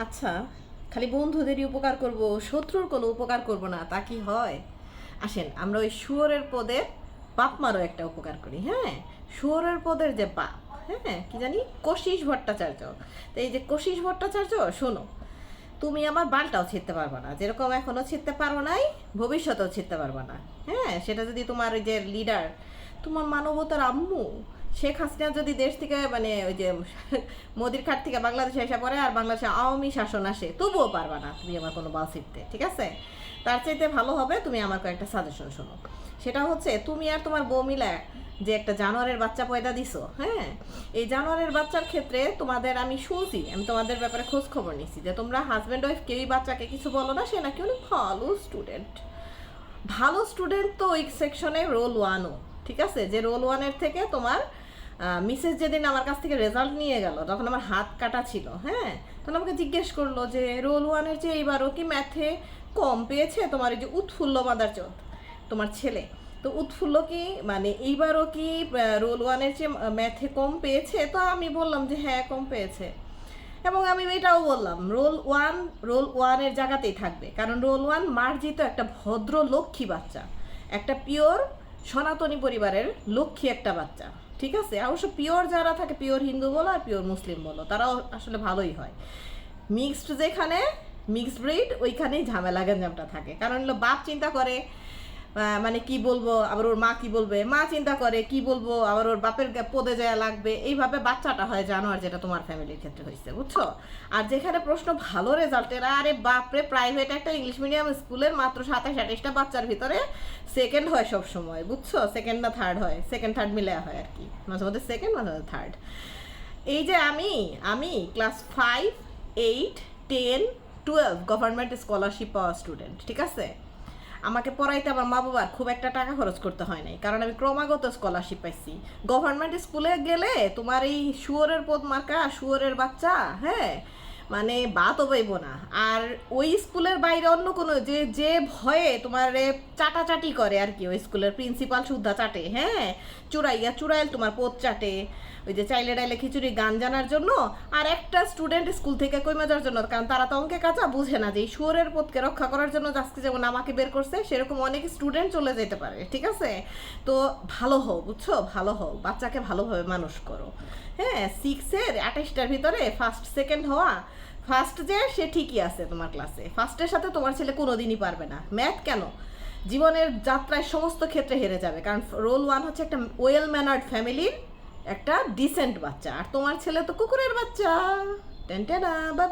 আচ্ছা খালি বন্ধুদেরই উপকার করব, শত্রুর কোনো উপকার করব না, তা কি হয়? আসেন, আমরা ওই শুয়োরের পদের বাপ মারও একটা উপকার করি হ্যাঁ? শুয়োরের পদের যে বাপ হ্যাঁ কি জানি? কশিস ভট্টাচার্য। তো এই যে কশিস ভট্টাচার্য, শোনো, তুমি আমার বালটাও ছিঁড়তে পারবে না, যেরকম এখনও ছিঁড়তে পারো নাই, ভবিষ্যতেও ছিঁড়তে পারবে না হ্যাঁ? সেটা যদি তোমার ওই যে লিডার তোমার মানবতার আম্মু শেখ হাসিনা যদি দেশ থেকে মানে ওই যে মোদির খাট থেকে বাংলাদেশে এসে পড়ে আর বাংলাদেশে আওয়ামী শাসন আসে, তবুও পারবা না তুমি আমার কোনো বাল ছিঁড়তে, ঠিক আছে? তার চাইতে ভালো হবে তুমি আমার কয়েকটা সাজেশন শোনো। সেটা হচ্ছে, তুমি আর তোমার বউ মিলা যে একটা জানোয়ারের বাচ্চা পয়দা দিছো হ্যাঁ? এই জানোয়ারের বাচ্চার ক্ষেত্রে তোমাদের আমি শুনছি, আমি তোমাদের ব্যাপারে খোঁজ খবর নিছি যে তোমরা হাজব্যান্ড ওয়াইফ কেউই বাচ্চাকে কিছু বলো না, সে নাকি অনেক ভালো স্টুডেন্ট ভালো স্টুডেন্ট তো ওই সেকশনে রোল ওয়ানও ঠিক আছে? যে রোল ওয়ানের থেকে তোমার মিসেস যেদিন আমার কাছ থেকে রেজাল্ট নিয়ে গেল, তখন আমার হাত কাটা ছিল হ্যাঁ? তখন আমাকে জিজ্ঞেস করল যে, রোল ওয়ানের যে এইবারও কি ম্যাথে কম পেয়েছে তোমার এই যে উৎফুল্ল মাদার মাদারচোদ তোমার ছেলে? তো উৎফুল্ল কি মানে এইবারও কি রোল ওয়ানের চেয়ে ম্যাথে কম পেয়েছে? তো আমি বললাম যে হ্যাঁ কম পেয়েছে। এবং আমি এটাও বললাম, রোল ওয়ান রোল ওয়ানের জায়গাতেই থাকবে। কারণ রোল ওয়ান মার্জিত একটা ভদ্র লক্ষ্মী বাচ্চা, একটা পিওর সনাতনী পরিবারের লক্ষ্মী একটা বাচ্চা। ঠিক আছে? অবশ্য পিওর যারা থাকে পিওর হিন্দু বলো আর পিওর মুসলিম বলো, তারাও আসলে ভালোই হয়। মিক্সড যেখানে মিক্সড ব্রিড ওইখানেই ঝামেলা গেঞ্জামটা থাকে। কারণ হলো বাপ চিন্তা করে মানে কি বলব, আবার ওর মা কি বলবে? মা চিন্তা করে, কি বলব? আবার ওর বাপের পদে যায় লাগবে। এইভাবে বাচ্চাটা হয় জানোয়ার, যেটা তোমার ফ্যামিলির ক্ষেত্রে হয়েছে, বুঝছ? আর যেখানে প্রশ্ন ভালো রেজাল্টের আরে বাপরে প্রাইভেট একটা ইংলিশ মিডিয়াম স্কুলের মাত্র সাতাশ, আঠাশটা বাচ্চার ভিতরে সেকেন্ড হয় সব সময় বুঝছ? সেকেন্ড না থার্ড হয় সেকেন্ড থার্ড মিলে হয় আর কি। মাঝে মধ্যে সেকেন্ড মাঝে মধ্যে থার্ড এই যে আমি আমি class five eight ten twelve government scholarship পাওয়া স্টুডেন্ট ঠিক আছে? আমাকে পড়াইতে আমার মা বাবার খুব একটা টাকা খরচ করতে হয় নাই। কারণ আমি ক্রমাগত স্কলারশিপ পাইছি। গভর্নমেন্ট স্কুলে গেলে তোমার এই শুয়োরের পদ মার্কা, শুয়োরের বাচ্চা হ্যাঁ? মানে বাতও পাইব না। আর ওই স্কুলের বাইরে অন্য কোনো যে যে ভয়ে তোমার চাটাচাটি করে আর কি, ওই স্কুলের প্রিন্সিপাল শুদ্ধা চাটে হ্যাঁ? চুরাইয়া চুরাইল তোমার পোত চাটে। ওই যে চাইলে ডাইলে খিচুড়ি গান জানার জন্য, আর একটা স্টুডেন্ট স্কুল থেকে কইমা যাওয়ার জন্য, কারণ তারা তো অঙ্কে কাঁচা, বুঝে না যে এই সুরের পথকে রক্ষা করার জন্য আজকে যেমন আমাকে বের করছে, সেরকম অনেক স্টুডেন্ট চলে যেতে পারে, ঠিক আছে? তো ভালো হও, বুঝছ? ভালো হও, বাচ্চাকে ভালোভাবে মানুষ করো। হ্যাঁ সিক্সের আঠাশটার ভিতরে ফার্স্ট সেকেন্ড হওয়া ফার্স্ট যে, সে ঠিকই আছে তোমার ক্লাসে ফার্স্টের সাথে তোমার ছেলে কোনোদিনই পারবে না। ম্যাথ কেন? জীবনের যাত্রায় সমস্ত ক্ষেত্রে হেরে যাবে। কারণ রোল ওয়ান হচ্ছে একটা ওয়েল ম্যানার্ড ফ্যামিলির একটা ডিসেন্ট বাচ্চা। আর তোমার ছেলে তো কুকুরের বাচ্চা। টেন টেনা